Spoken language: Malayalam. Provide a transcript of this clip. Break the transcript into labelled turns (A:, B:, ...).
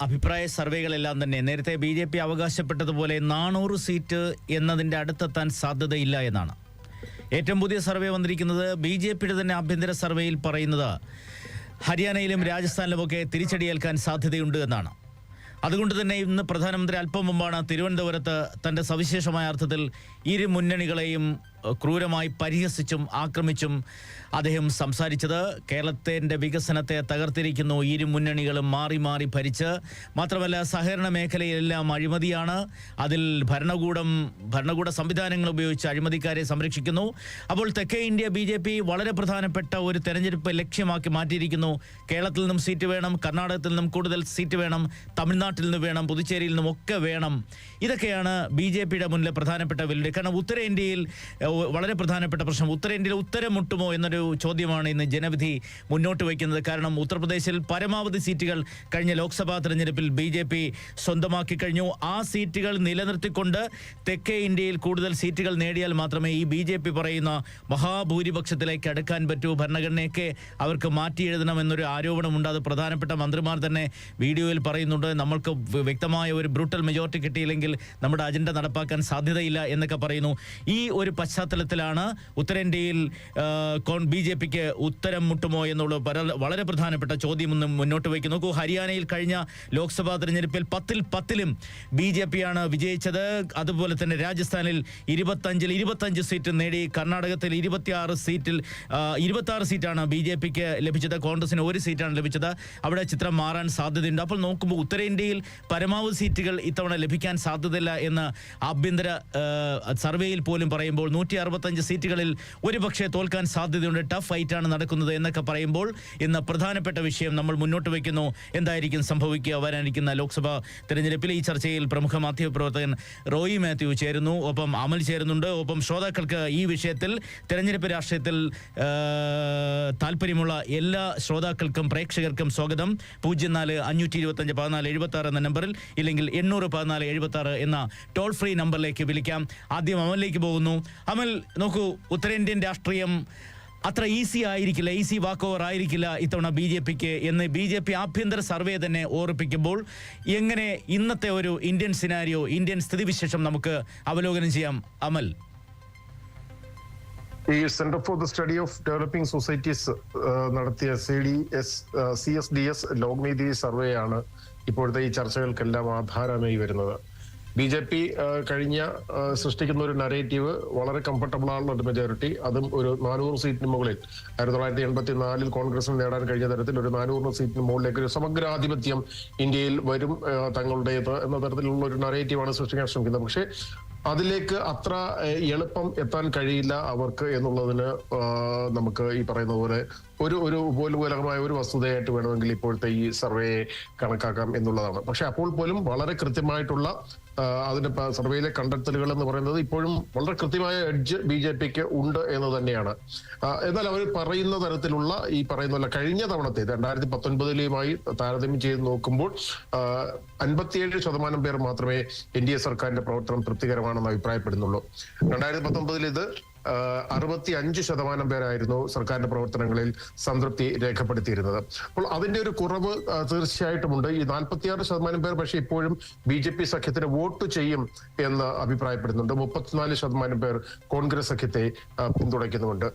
A: അഭിപ്രായ സർവേകളെല്ലാം തന്നെ. നേരത്തെ ബി ജെ പി അവകാശപ്പെട്ടതുപോലെ നാനൂറ് സീറ്റ് എന്നതിന്റെ അടുത്തെത്താൻ സാധ്യതയില്ല എന്നാണ്. ഏറ്റവും പുതിയ സർവേ വന്നിരിക്കുന്നത് ബി ജെ പിയുടെ തന്നെ ആഭ്യന്തര സർവേയിൽ പറയുന്നത് ഹരിയാനയിലും രാജസ്ഥാനിലുമൊക്കെ തിരിച്ചടിയേൽക്കാൻ സാധ്യതയുണ്ട് എന്നാണ്. അതുകൊണ്ട് തന്നെ ഇന്ന് പ്രധാനമന്ത്രി അല്പം മുമ്പാണ് തിരുവനന്തപുരത്ത് തന്റെ സവിശേഷമായ അർത്ഥത്തിൽ ഇരു മുന്നണികളെയും ക്രൂരമായി പരിഹസിച്ചും ആക്രമിച്ചും അദ്ദേഹം സംസാരിച്ചത് കേരളത്തിന്റെ വികസനത്തെ തകർത്തിരിക്കുന്നു. ഇരു മുന്നണികളും മാറി മാറി ഭരിച്ച് മാത്രമല്ല സഹകരണ മേഖലയിലെല്ലാം അഴിമതിയാണ്. അതിൽ ഭരണകൂടം ഭരണകൂട സംവിധാനങ്ങൾ ഉപയോഗിച്ച് അഴിമതിക്കാരെ സംരക്ഷിക്കുന്നു. അപ്പോൾ തെക്കേ ഇന്ത്യ ബി ജെ പി വളരെ പ്രധാനപ്പെട്ട ഒരു തെരഞ്ഞെടുപ്പ് ലക്ഷ്യമാക്കി മാറ്റിയിരിക്കുന്നു. കേരളത്തിൽ നിന്നും സീറ്റ് വേണം കർണാടകത്തിൽ നിന്നും കൂടുതൽ സീറ്റ് വേണം തമിഴ്നാട്ടിൽ നിന്ന് വേണം പുതുച്ചേരിയിൽ നിന്നും ഒക്കെ വേണം. ഇതൊക്കെയാണ് ബി ജെ പിയുടെ മുന്നിലെ പ്രധാനപ്പെട്ട വെല്ലുവിളി. കാരണം ഉത്തരേന്ത്യയിൽ വളരെ പ്രധാനപ്പെട്ട പ്രശ്നം. ഉത്തരേന്ത്യയിൽ ഉത്തരം മുട്ടുമോ എന്നൊരു ചോദ്യമാണ് ഇന്ന് ജനവിധി മുന്നോട്ട് വയ്ക്കുന്നത്. കാരണം ഉത്തർപ്രദേശിൽ പരമാവധി സീറ്റുകൾ കഴിഞ്ഞ ലോക്സഭാ തെരഞ്ഞെടുപ്പിൽ ബി ജെ പി സ്വന്തമാക്കി കഴിഞ്ഞു. ആ സീറ്റുകൾ നിലനിർത്തിക്കൊണ്ട് തെക്കേ ഇന്ത്യയിൽ കൂടുതൽ സീറ്റുകൾ നേടിയാൽ മാത്രമേ ഈ ബി ജെ പി പറയുന്ന മഹാഭൂരിപക്ഷത്തിലേക്ക് അടുക്കാൻ പറ്റൂ. ഭരണഘടനയൊക്കെ അവർക്ക് മാറ്റി എഴുതണമെന്നൊരു ആരോപണമുണ്ട്. അത് പ്രധാനപ്പെട്ട മന്ത്രിമാർ തന്നെ വീഡിയോയിൽ പറയുന്നുണ്ട്. നമ്മൾക്ക് വ്യക്തമായ ഒരു ബ്രൂട്ടൽ മെജോറിറ്റി കിട്ടിയില്ലെങ്കിൽ നമ്മുടെ അജണ്ട നടപ്പാക്കാൻ സാധ്യതയില്ല എന്നൊക്കെ പറയുന്നു. ഈ ഒരു പശ്ചാത്തലത്തിലാണ് ഉത്തരേന്ത്യയിൽ ബി ജെ പിക്ക് ഉത്തരം മുട്ടുമോ എന്നുള്ള വളരെ പ്രധാനപ്പെട്ട ചോദ്യം ഒന്നും മുന്നോട്ട് വയ്ക്കുന്നു. നോക്കൂ ഹരിയാനയിൽ കഴിഞ്ഞ ലോക്സഭാ തെരഞ്ഞെടുപ്പിൽ പത്തിൽ പത്തിലും ബി ജെ പിയാണ് വിജയിച്ചത്. അതുപോലെ തന്നെ രാജസ്ഥാനിൽ ഇരുപത്തഞ്ചിൽ ഇരുപത്തഞ്ച് സീറ്റ് നേടി കർണാടകത്തിൽ ഇരുപത്തിയാറ് സീറ്റിൽ ഇരുപത്തി സീറ്റാണ് ബി ജെ പിക്ക് ലഭിച്ചത്. കോൺഗ്രസിന് ഒരു സീറ്റാണ് ലഭിച്ചത്. അവിടെ ചിത്രം മാറാൻ സാധ്യതയുണ്ട്. അപ്പോൾ നോക്കുമ്പോൾ ഉത്തരേന്ത്യയിൽ പരമാവധി സീറ്റുകൾ ഇത്തവണ ലഭിക്കാൻ സാധ്യതയില്ല എന്ന് ആഭ്യന്തര സർവേയിൽ പോലും പറയുമ്പോൾ നൂറ്റി അറുപത്തഞ്ച് സീറ്റുകളിൽ ഒരുപക്ഷെ തോൽക്കാൻ സാധ്യതയുണ്ട്. ടഫ് ഫൈറ്റാണ് നടക്കുന്നത് എന്നൊക്കെ പറയുമ്പോൾ ഇന്ന് പ്രധാനപ്പെട്ട വിഷയം നമ്മൾ മുന്നോട്ട് വയ്ക്കുന്നു എന്തായിരിക്കും സംഭവിക്കുക? വരാനിരിക്കുന്ന ലോക്സഭാ തെരഞ്ഞെടുപ്പിൽ ഈ ചർച്ചയിൽ പ്രമുഖ മാധ്യമപ്രവർത്തകൻ റോയി മാത്യു ചേരുന്നു. ഒപ്പം അമൽ ചേരുന്നുണ്ട്. ഒപ്പം ശ്രോതാക്കൾക്ക് ഈ വിഷയത്തിൽ തെരഞ്ഞെടുപ്പ് രാഷ്ട്രീയത്തിൽ താല്പര്യമുള്ള എല്ലാ ശ്രോതാക്കൾക്കും പ്രേക്ഷകർക്കും സ്വാഗതം. പൂജ്യം നാല് അഞ്ഞൂറ്റി ഇരുപത്തഞ്ച് പതിനാല് എഴുപത്തി ആറ് എന്ന നമ്പറിൽ ഇല്ലെങ്കിൽ എണ്ണൂറ് പതിനാല് എഴുപത്തി ആറ് എന്ന ടോൾ ഫ്രീ നമ്പറിലേക്ക് വിളിക്കാം. ആദ്യം അമലിലേക്ക് പോകുന്നു. അമൽ നോക്കൂ ഉത്തരേന്ത്യൻ രാഷ്ട്രീയം അത്ര ഈസി ആയിരിക്കില്ല ഈസി വാക്ക് ഓവർ ആയിരിക്കില്ല ഇത്തവണ ബി ജെ പിക്ക് എന്ന് ബി ജെ പി ആഭ്യന്തര സർവേ തന്നെ ഓർപ്പിക്കുമ്പോൾ എങ്ങനെ ഇന്നത്തെ ഒരു ഇന്ത്യൻ സിനാരിയോ ഇന്ത്യൻ സ്ഥിതിവിശേഷം നമുക്ക് അവലോകനം ചെയ്യാം. അമൽ.
B: ഈ centre for the study of developing societies നടത്തിയ C D S C S D S Lokniti survey ആണ് ഇപ്പോഴത്തെ ഈ ചർച്ചകൾക്കെല്ലാം ആധാരമായി വരുന്നത്. ബി ജെ പി കഴിഞ്ഞ സൃഷ്ടിക്കുന്ന ഒരു നരേറ്റീവ് വളരെ കംഫർട്ടബിൾ ആണുള്ള ഒരു മെജോറിറ്റി അതും ഒരു നാനൂറ് സീറ്റിന് മുകളിൽ. ആയിരത്തി തൊള്ളായിരത്തി എൺപത്തി നാലിൽ കോൺഗ്രസിന് നേടാൻ കഴിഞ്ഞ തരത്തിൽ ഒരു നാനൂറ് സീറ്റിന് മുകളിലേക്ക് ഒരു സമഗ്രാധിപത്യം ഇന്ത്യയിൽ വരും തങ്ങളുടേത് എന്ന തരത്തിലുള്ള ഒരു നരേറ്റീവാണ് സൃഷ്ടിക്കാൻ ശ്രമിക്കുന്നത്. പക്ഷേ അതിലേക്ക് അത്ര എളുപ്പം എത്താൻ കഴിയില്ല അവർക്ക് എന്നുള്ളതിന് നമുക്ക് ഈ പറയുന്ന പോലെ ഒരു ഒരു ഉപോത്ബലകമായ ഒരു വസ്തുതയായിട്ട് വേണമെങ്കിൽ ഇപ്പോഴത്തെ ഈ സർവേ കണക്കാക്കാം എന്നുള്ളതാണ്. പക്ഷെ അപ്പോൾ പോലും വളരെ കൃത്യമായിട്ടുള്ള അതിന്റെ സർവേയിലെ കണ്ടെത്തലുകൾ എന്ന് പറയുന്നത് ഇപ്പോഴും വളരെ കൃത്യമായ എഡ്ജ് ബി ജെ പിക്ക് ഉണ്ട് എന്ന് തന്നെയാണ്. എന്നാൽ അവർ പറയുന്ന തരത്തിലുള്ള ഈ പറയുന്ന കഴിഞ്ഞ തവണത്തെ രണ്ടായിരത്തി പത്തൊൻപതിലുമായി താരതമ്യം ചെയ്ത് നോക്കുമ്പോൾ അൻപത്തിയേഴ് ശതമാനം പേർ മാത്രമേ എൻ ഡി എ സർക്കാരിന്റെ പ്രവർത്തനം തൃപ്തികരമാണെന്ന് അഭിപ്രായപ്പെടുന്നുള്ളൂ. രണ്ടായിരത്തി പത്തൊമ്പതിൽ ഇത് അറുപത്തി അഞ്ച് ശതമാനം പേരായിരുന്നു സർക്കാരിന്റെ പ്രവർത്തനങ്ങളിൽ സംതൃപ്തി രേഖപ്പെടുത്തിയിരുന്നത്. അപ്പോൾ അതിന്റെ ഒരു കുറവ് തീർച്ചയായിട്ടും തീർച്ചയായിട്ടുമുണ്ട് ഈ നാൽപ്പത്തിയാറ് ശതമാനം പേർ പക്ഷേ ഇപ്പോഴും ബി ജെ പി സഖ്യത്തിന് വോട്ട് ചെയ്യും എന്ന് അഭിപ്രായപ്പെടുന്നുണ്ട്. മുപ്പത്തിനാല് ശതമാനം പേർ കോൺഗ്രസ് സഖ്യത്തെ പിന്തുണയ്ക്കുന്നുണ്ട്